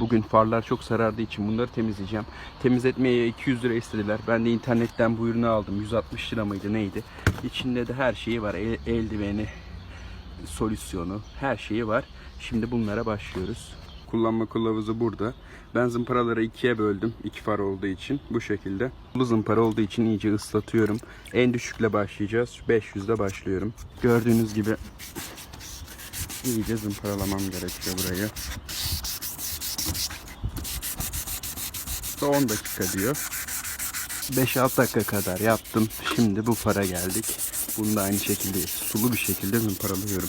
Bugün farlar çok sarardığı için bunları temizleyeceğim. Temizletmeye 200 lira istediler. Ben de internetten bu ürünü aldım. 160 lira mıydı neydi? İçinde de her şeyi var. El- eldiveni, solüsyonu, her şeyi var. Şimdi bunlara başlıyoruz. Kullanma kılavuzu burada. Ben zımparaları ikiye böldüm. iki far olduğu için bu şekilde. Bu zımpara olduğu için iyice ıslatıyorum. En düşükle başlayacağız. 500'de başlıyorum. Gördüğünüz gibi iyice zımparalamam gerekiyor burayı. Da 10 dakika diyor. 5-6 dakika kadar yaptım. Şimdi bu para geldik. Bunu da aynı şekilde sulu bir şekilde zımparalıyorum.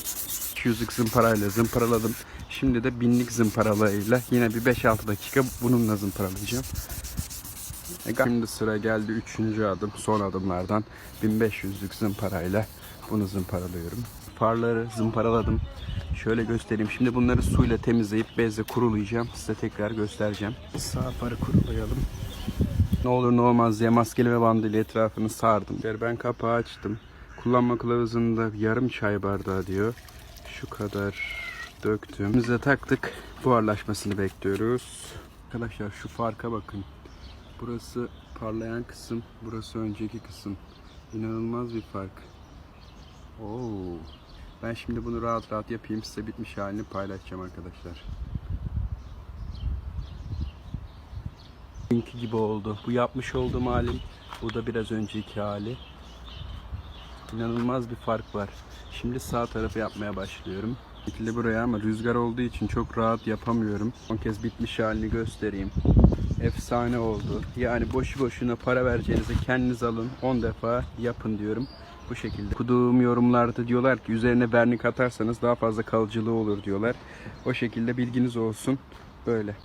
200'lük zımparayla zımparaladım. Şimdi de binlik zımparalayla yine bir 5-6 dakika bununla zımparalayacağım. E, Şimdi sıra geldi 3. adım son adımlardan 1500'lük zımparayla bunu zımparalıyorum. Farları zımparaladım. Şöyle göstereyim. Şimdi bunları suyla temizleyip bezle kurulayacağım. Size tekrar göstereceğim. Sağ farı kurulayalım. Ne olur ne olmaz diye maskeli ve bandıyla etrafını sardım. Ben kapağı açtım. Kullanma kılavuzunda yarım çay bardağı diyor. Şu kadar döktüm. Bize taktık. Buharlaşmasını bekliyoruz. Arkadaşlar şu farka bakın. Burası parlayan kısım, burası önceki kısım. İnanılmaz bir fark. Oo. Ben şimdi bunu rahat rahat yapayım. Size bitmiş halini paylaşacağım arkadaşlar. Dünkü gibi oldu. Bu yapmış olduğum halim. Bu da biraz önceki hali. İnanılmaz bir fark var. Şimdi sağ tarafı yapmaya başlıyorum. Şekilde buraya ama rüzgar olduğu için çok rahat yapamıyorum. Son kez bitmiş halini göstereyim. Efsane oldu. Yani boşu boşuna para vereceğinize kendiniz alın. 10 defa yapın diyorum. Bu şekilde. Okuduğum yorumlarda diyorlar ki üzerine vernik atarsanız daha fazla kalıcılığı olur diyorlar. O şekilde bilginiz olsun. Böyle.